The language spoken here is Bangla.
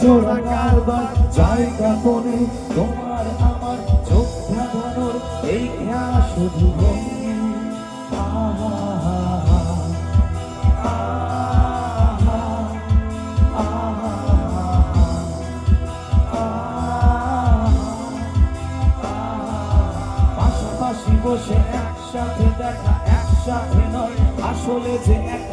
জোড়া কারবার, জায়গা কোনে তোমার আমার চোখ ধাঁধানোর এই খেয়া শুধু পাশাপাশি বসে একসাথে দেখা, একসাথে নয়, আসলে যে এক